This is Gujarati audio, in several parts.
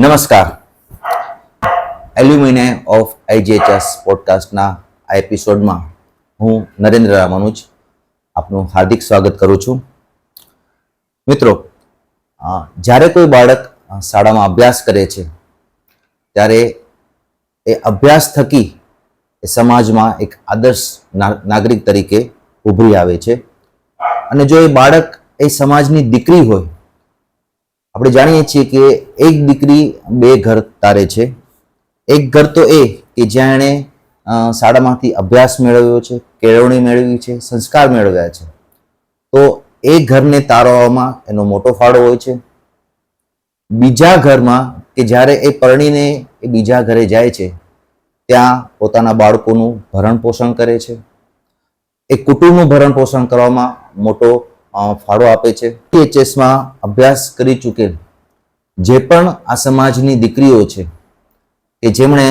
નમસ્કાર. એલ્યુમિને ઓફ આઈજીએચએસ પોડકાસ્ટના આ એપિસોડમાં હું નરેન્દ્ર રામાનુજ આપનું હાર્દિક સ્વાગત કરું છું. મિત્રો જ્યારે કોઈ બાળક શાળામાં અભ્યાસ કરે છે, ત્યારે એ અભ્યાસ થકી એ સમાજમાં એક આદર્શ નાગરિક તરીકે ઉભરી આવે છે. અને જો એ બાળક એ સમાજની દીકરી હોય આપણે જાણીએ છીએ કે એક દીકરી બે ઘર તારે છે. એક ઘર તો એ કે જ્યાં એણે શાળામાંથી અભ્યાસ મેળવ્યો છે, કેળવણી મેળવી છે, સંસ્કાર મેળવ્યા છે. તો એ ઘરને તારવામાં એનો મોટો ફાળો હોય છે. બીજા ઘરમાં કે જ્યારે એ પરણીને એ બીજા ઘરે જાય છે, ત્યાં પોતાના બાળકોનું ભરણ પોષણ કરે છે. એ કુટુંબનું ભરણ પોષણ કરવામાં મોટો ફાળો આપે છે. ટીએચએસમાં અભ્યાસ કરી ચૂકેલ જે પણ આ સમાજની દીકરીઓ છે, કે જેમણે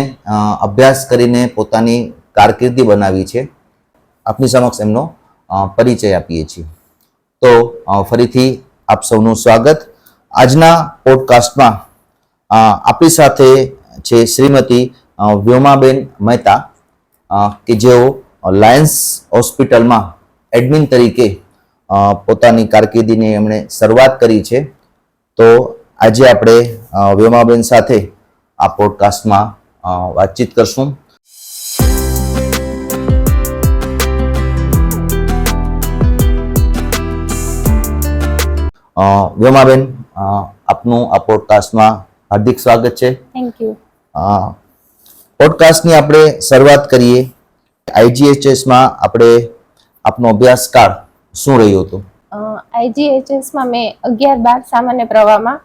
અભ્યાસ કરીને પોતાની કારકિર્દી બનાવી છે, આપની સમક્ષ એમનો પરિચય આપીએ છીએ. તો ફરીથી આપ સૌનું સ્વાગત. આજના પોડકાસ્ટમાં આપણી સાથે છે શ્રીમતી વ્યોમાબેન મહેતા કે જેઓ લાયન્સ હોસ્પિટલમાં એડમિન તરીકે પોતાની કારકિર્દીની એમણે શરૂઆત કરી છે. તો આજે આપણે વ્યોમાબેન સાથે આ પોડકાસ્ટમાં વાતચીત કરશું. વ્યોમાબેન આપનું આ પોડકાસ્ટમાં હાર્દિક સ્વાગત છે. થેન્ક યુ પોડકાસ્ટની આપણે શરૂઆત કરીએ. આઈજીએચએસમાં આપણે આપનો અભ્યાસકાળ શું રહ્યો હતો? આઈજીએચએસમાં મેં અગિયાર બાર સામાન્ય પ્રવાહમાં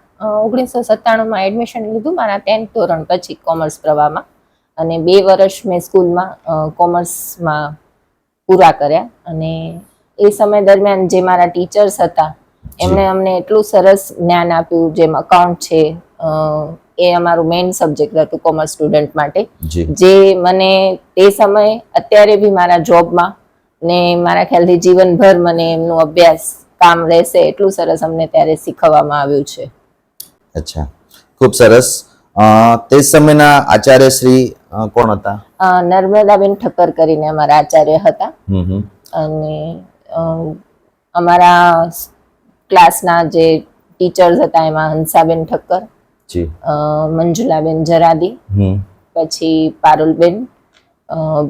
ઓગણીસો સત્તાણુંમાં એડમિશન લીધું મારા ટેન્થ ધોરણ પછી કોમર્સ પ્રવાહમાં. અને બે વર્ષ મેં સ્કૂલમાં કોમર્સમાં પૂરા કર્યા. અને એ સમય દરમિયાન જે મારા ટીચર્સ હતા એમણે અમને એટલું સરસ જ્ઞાન આપ્યું જેમ અકાઉન્ટ છે એ અમારું મેઇન સબ્જેક્ટ હતું કોમર્સ સ્ટુડન્ટ માટે. જે. મને તે સમયે અત્યારે બી મારા જોબમાં ને મારા ખ્યાલથી જીવનભર મને એમનું અભ્યાસ કામ રહેશે એટલું સરસ અમને ત્યારે શીખવવામાં આવ્યું છે. અચ્છા. ખૂબ સરસ. તે સમયના આચાર્ય શ્રી કોણ હતા? નર્મદાબેન ઠક્કર કરીને અમારા આચાર્ય હતા. અને અમારા ક્લાસના જે ટીચર્સ હતા એમાં હંસાબેન ઠક્કર મંજુલાબેન જરાદી પછી પારુલબેન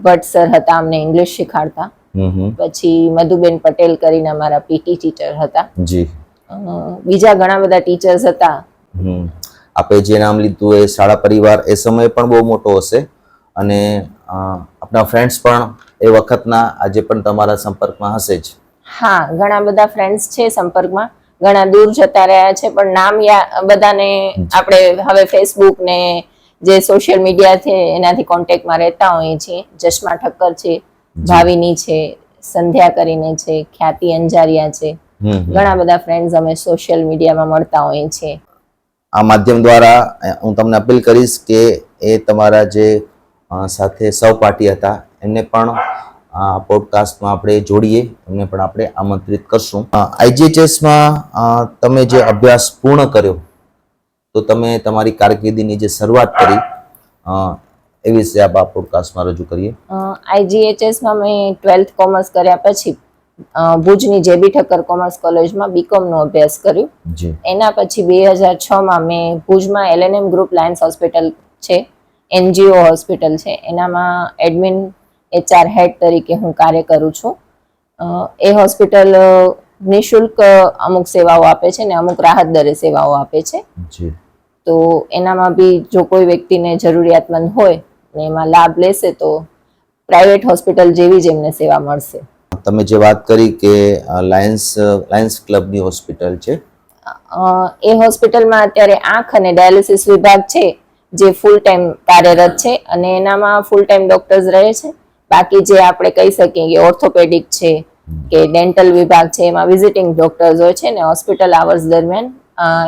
ભટ્ટ સર હતા અમને ઇંગ્લિશ શીખાડતા. પછી મધુબેન પટેલ કરીને અમારા પીટી ટીચર હતા. જી. બીજા ઘણા બધા ટીચર્સ હતા. હમ. આપે જે નામ લીધું એ શાળા પરિવાર એ સમય પણ બહુ મોટો હશે. અને આપના આપણા ફ્રેન્ડ્સ પણ એ વખતના આજે પણ તમારા સંપર્કમાં હશે જ. હા ઘણા બધા ફ્રેન્ડ્સ છે સંપર્કમાં. ઘણા દૂર જતા રહ્યા છે પણ નામ બધાને આપણે હવે ફેસબુક ને જે સોશિયલ મીડિયા છે એનાથી કોન્ટેક્ટમાં રહેતા હોઈએ છીએ. જશમા ઠક્કર છે. ભાવિની છે સંધ્યા કરીને છે ખ્યાતિ અંજારિયા છે. ઘણા બધા ફ્રેન્ડ્સ અમે સોશિયલ મીડિયામાં મળતા હોઈએ છીએ આ માધ્યમ દ્વારા હું તમને અપીલ કરીશ કે એ તમારા જે સાથે સહપાઠી હતા એમને પણ આ પોડકાસ્ટમાં આપણે જોડીએ એમને પણ આપણે આમંત્રિત કરશું. આઈજીએચએસમાં તમે જે અભ્યાસ પૂર્ણ કર્યો તો તમે તમારી કારકિર્દીની જે શરૂઆત કરી એ વિશે આપ આ પોડકાસ્ટમાં રજૂ કરીએ? આઈજીએચએસમાં મેં ટ્વેલ્થ કોમર્સ કર્યા પછી ભુજની જેબી ઠક્કર કોમર્સ કોલેજમાં બીકોમનો અભ્યાસ કર્યો. એના પછી બે હજાર છમાં મેં ભુજમાં એલએનએમ ગ્રુપ લાયન્સ હોસ્પિટલ છે એનજીઓ હોસ્પિટલ છે. એનામાં એડમિન એચઆર હેડ તરીકે હું કાર્ય કરું છું. એ હોસ્પિટલ નિઃશુલ્ક અમુક સેવાઓ આપે છે ને અમુક રાહત દરે સેવાઓ આપે છે. તો એનામાં બી જો કોઈ વ્યક્તિને જરૂરિયાતમંદ હોય ને એમાં લાભ લેશે તો પ્રાઇવેટ હોસ્પિટલ જેવી જ એમને સેવા મળશે. તમે જે વાત કરી કે લાયન્સ લાયન્સ ક્લબની હોસ્પિટલ છે. એ હોસ્પિટલમાં અત્યારે આંખ અને ડાયાલિસિસ વિભાગ છે જે ફૂલ ટાઈમ કાર્યરત છે અને એનામાં ફૂલ ટાઈમ ડોક્ટર્સ રહે છે. બાકી જે આપણે કહી શકીએ કે ઓર્થોપેડિક છે કે ડેન્ટલ વિભાગ છે એમાં વિઝિટિંગ ડોક્ટર્સ હોય છે ને હોસ્પિટલ આવર્સ દરમિયાન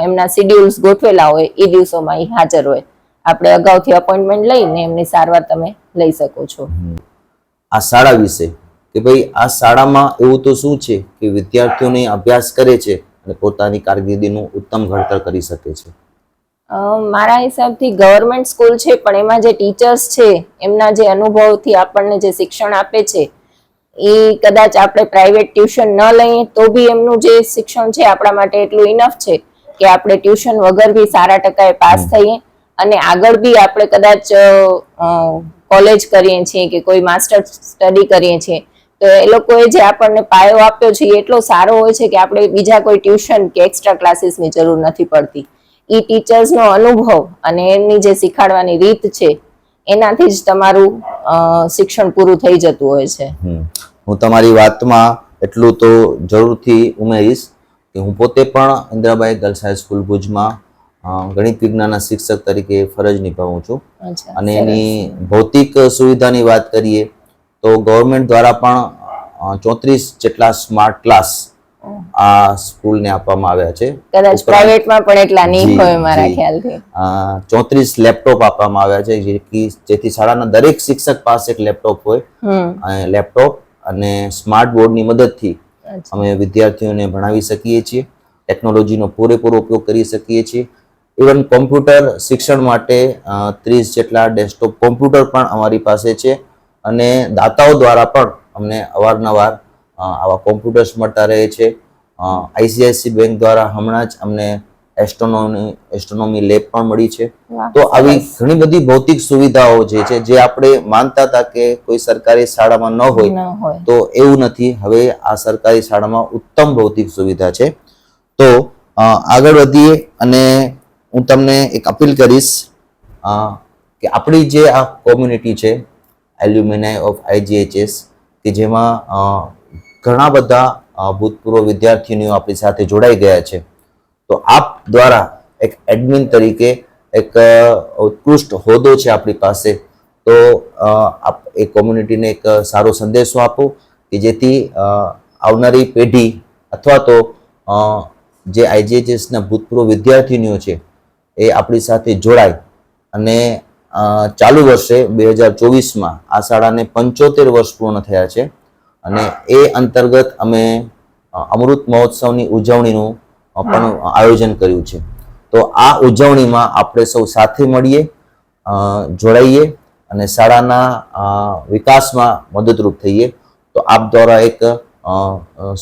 એમના શિડ્યુલ્સ ગોઠવેલા હોય એ દિવસોમાં એ હાજર હોય. આપણે અગાઉથી અપોઇન્ટમેન્ટ લઈને એમની સારવાર તમે લઈ શકો છો. આ શાળા વિશે કે ભાઈ આ શાળામાં એવું તો શું છે કે વિદ્યાર્થીઓને અભ્યાસ કરે છે અને પોતાની કારકિર્દીનું ઉત્તમ ઘડતર કરી શકે છે? મારા હિસાબથી ગવર્મેન્ટ સ્કૂલ છે પણ એમાં જે ટીચર્સ છે એમના જે અનુભવથી આપણને જે શિક્ષણ આપે છે એ કદાચ આપણે પ્રાઇવેટ ટ્યુશન ન લઈએ તો બી એમનું જે શિક્ષણ છે આપણા માટે એટલું ઇનફ છે કે આપણે ટ્યુશન વગર બી સારા ટકાએ પાસ થઈએ. અને આગળ બી આપણે કદાચ કોલેજ કરીએ છીએ કે કોઈ માસ્ટર સ્ટડી કરીએ છીએ તો એ લોકોએ જે આપણને પાયો આપ્યો છે એટલો સારો હોય છે કે આપણે બીજા કોઈ ટ્યુશન કે એક્સ્ટ્રા ક્લાસીસની જરૂર નથી પડતી. એ ટીચર્સનો અનુભવ અને એમની જે શીખાડવાની રીત છે એનાથી જ તમારું શિક્ષણ પૂરું થઈ જતું હોય છે. હું તમારી વાતમાં એટલું તો જરૂરથી ઉમેરીશ કે હું પોતે પણ ઇન્દ્રાબાઈ ગર્લ્સ હાઈસ્કૂલ ભુજમાં અ, ગણિત વિજ્ઞાનના શિક્ષક તરીકે ફરજ નિભાવું છું. અને એની ભૌતિક સુવિધાની વાત કરીએ તો ગવર્મેન્ટ દ્વારા પણ ચોત્રીસ જેટલા સ્માર્ટ ક્લાસ આ સ્કૂલને આપવામાં આવ્યા છે. કદાચ પ્રાઇવેટમાં પણ એટલા નહીં હોય મારા. ખ્યાલથી. ચોત્રીસ લેપટોપ આપવામાં આવ્યા છે જેથી જેથી શાળાના દરેક શિક્ષક પાસે એક લેપટોપ હોય. લેપટોપ અને સ્માર્ટ બોર્ડની મદદથી. અમે વિદ્યાર્થીઓને ભણાવી શકીએ છીએ. ટેકનોલોજીનો પૂરેપૂરો ઉપયોગ કરી શકીએ છીએ. ઇવન કોમ્પ્યુટર શિક્ષણ માટે ત્રીસ જેટલા ડેસ્કટોપ કોમ્પ્યુટર પણ અમારી પાસે છે અને દાતાઓ દ્વારા પણ અમને અવારનવાર આવા કોમ્પ્યુટર્સ મળતા રહે છે. આઈસીઆઈસી બેંક દ્વારા હમણાં જ અમને એસ્ટ્રોનોમી એસ્ટ્રોનોમી લેબ પણ મળી છે. તો આવી ઘણી બધી ભૌતિક સુવિધાઓ જે છે જે આપણે માનતા હતા કે કોઈ સરકારી શાળામાં ન હોય તો એવું નથી. હવે આ સરકારી શાળામાં ઉત્તમ ભૌતિક સુવિધા છે. તો આગળ વધીએ અને હું તમને એક અપીલ કરીશ કે આપણી જે આ કોમ્યુનિટી છે એલ્યુમિનાઈ ઓફ આઈજીએચએસ કે જેમાં ઘણા બધા ભૂતપૂર્વ વિદ્યાર્થીનીઓ આપણી સાથે જોડાઈ ગયા છે. તો આપ દ્વારા એક એડમિન તરીકે એક ઉત્કૃષ્ટ હોદ્દો છે આપણી પાસે. તો આપ એ કોમ્યુનિટીને એક સારો સંદેશો આપો કે જેથી આવનારી પેઢી અથવા તો જે આઈજીએચએસના ભૂતપૂર્વ વિદ્યાર્થીનીઓ છે એ આપણી સાથે જોડાય. અને ચાલુ વર્ષે બે હજાર ચોવીસમાં આ શાળાને પંચોતેર વર્ષ પૂર્ણ થયા છે. અને એ અંતર્ગત અમે અમૃત મહોત્સવની ઉજવણીનું પણ આયોજન કર્યું છે. તો આ ઉજવણીમાં આપણે સૌ સાથે મળીએ જોડાઈએ અને શાળાના વિકાસમાં મદદરૂપ થઈએ. તો આપ દ્વારા એક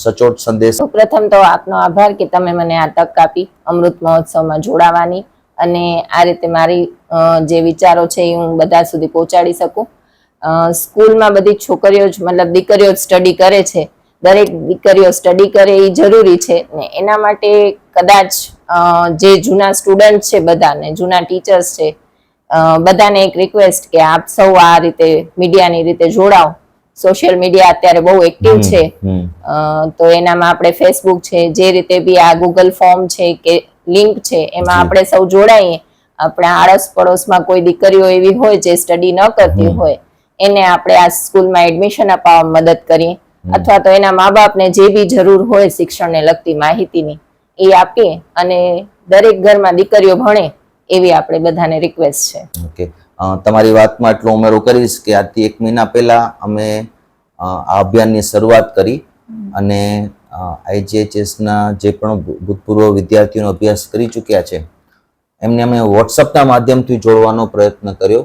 સચોટ સંદેશ પ્રથમ તો આપનો આભાર કે તમે મને આ તક આપી અમૃત મહોત્સવમાં જોડાવાની. અને આ રીતે મારી જે વિચારો છે એ હું બધા સુધી પહોંચાડી શકું. સ્કૂલમાં બધી છોકરીઓ જ મતલબ દીકરીઓ જ સ્ટડી કરે છે. દરેક દીકરીઓ સ્ટડી કરે એ જરૂરી છે ને એના માટે કદાચ જે જૂના સ્ટુડન્ટ છે બધાને જૂના ટીચર્સ છે બધાને એક રિક્વેસ્ટ કે આપ સૌ આ રીતે મીડિયાની રીતે જોડાઓ. સોશિયલ મીડિયા અત્યારે બહુ એક્ટિવ છે. તો એનામાં આપણે ફેસબુક છે જે રીતે બી આ ગૂગલ ફોર્મ છે કે લિંક છે એમાં આપણે સૌ જોડાઈએ. આપણે આડોશ પડોશમાં કોઈ દીકરીઓ એવી હોય જે સ્ટડી ન કરતી હોય એને આપણે આ સ્કૂલમાં એડમિશન અપાવવા મદદ કરીએ. અથવા તો એના મા બાપને જે બી જરૂર હોય શિક્ષણને લગતી માહિતીની એ આપીએ. અને દરેક ઘરમાં દીકરીઓ ભણે એવી આપણે બધાને રિક્વેસ્ટ છે. ઓકે. તમારી વાતમાં એટલો ઉમેરો કરીશ કે આજથી એક મહિના પહેલા અમે આ અભિયાનની શરૂઆત કરી અને આઈજીએચએસના જે પણ ભૂતપૂર્વ વિદ્યાર્થીઓનો અભ્યાસ કરી ચૂક્યા છે એમને અમે વોટ્સઅપના માધ્યમથી જોડવાનો પ્રયત્ન કર્યો.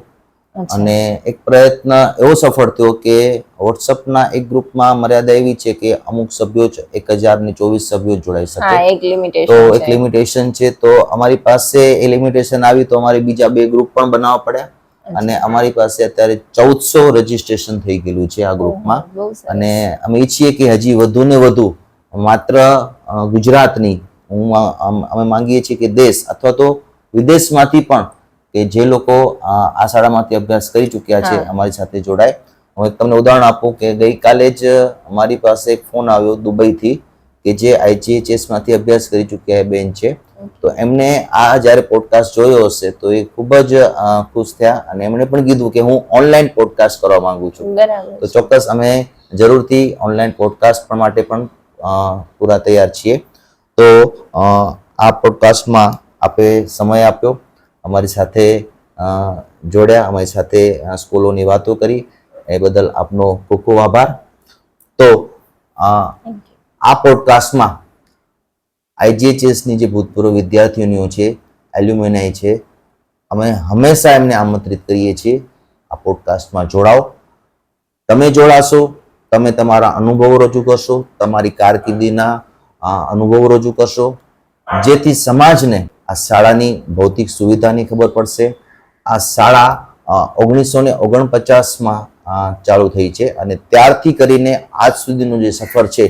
અને એક પ્રયત્ન એવો સફળ થયો કે વોટ્સઅપના એક ગ્રુપમાં મર્યાદા એવી છે કે અમુક સભ્યો જ એક હજાર ને ચોવીસ સભ્યો જોડાઈ શકે. તો એક લિમિટેશન છે તો અમારી પાસે એ લિમિટેશન આવી તો અમારે બીજા બે ગ્રુપ પણ બનાવવા પડ્યા. અને અમારી પાસે અત્યારે ચૌદસો રજીસ્ટ્રેશન થઈ ગયેલું છે આ ગ્રુપમાં. અને અમે ઈચ્છીએ કે હજી વધુ ને વધુ માત્ર ગુજરાતની હું અમે માંગીએ છીએ કે દેશ અથવા તો વિદેશમાંથી પણ કે જે લોકો આ શાળામાંથી અભ્યાસ કરી ચૂક્યા છે અમારી સાથે જોડાય. હું એક તમને ઉદાહરણ આપું કે ગઈકાલે જ અમારી પાસે એક ફોન આવ્યો દુબઈથી કે જે આઈજીએચએસમાંથી અભ્યાસ કરી ચૂક્યા એ બેન છે. તો એમને આ જ્યારે પોડકાસ્ટ જોયો હશે તો એ ખૂબ જ ખુશ થયા અને એમણે પણ કીધું કે હું ઓનલાઈન પોડકાસ્ટ કરવા માંગુ છું. તો ચોક્કસ અમે જરૂરથી ઓનલાઈન પોડકાસ્ટ પણ માટે પણ પૂરા તૈયાર છીએ. તો આ પોડકાસ્ટમાં આપે સમય આપ્યો. અમારી સાથે જોડ્યા અમારી સાથે સ્કૂલોની વાતો કરી. એ બદલ આપનો ખૂબ ખૂબ આભાર. તો. આ પોડકાસ્ટમાં આઈજીએચએસની જે ભૂતપૂર્વ વિદ્યાર્થીઓની છે એલ્યુમિનાઈ છે અમે હંમેશા એમને આમંત્રિત કરીએ છીએ. આ પોડકાસ્ટમાં જોડાઓ. તમે જોડાશો. તમે તમારા અનુભવો રજૂ કરશો, તમારી કારકિર્દીના અનુભવો રજૂ કરશો. જેથી સમાજને આ શાળાની ભૌતિક સુવિધાની ખબર પડશે. આ શાળા ઓગણીસો ને ઓગણપચાસમાં ચાલુ થઈ છે અને ત્યારથી કરીને આજ સુધીનું જે સફર છે,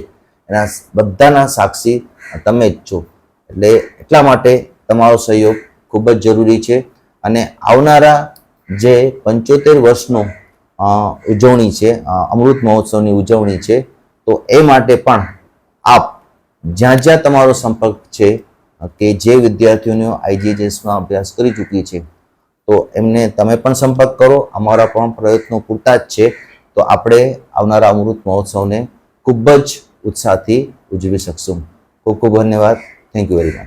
એના બધાના સાક્ષી તમે જ છો. એટલે એટલા માટે તમારો સહયોગ ખૂબ જ જરૂરી છે. અને આવનારા જે પંચોતેર વર્ષનું ઉજવણી છે અમૃત મહોત્સવની ઉજવણી છે. તો એ માટે પણ આપ જ્યાં જ્યાં તમારો સંપર્ક છે, કે જે વિદ્યાર્થીઓનો આઈજીએચએસમાં અભ્યાસ કરી ચૂકી છે, તો એમને તમે પણ સંપર્ક કરો. અમારા પણ પ્રયત્નો પૂરતા જ છે. તો આપણે આવનારા અમૃત મહોત્સવને ખૂબ જ ઉત્સાહથી ઉજવી શકશું. ખૂબ ખૂબ ધન્યવાદ. Thank you very much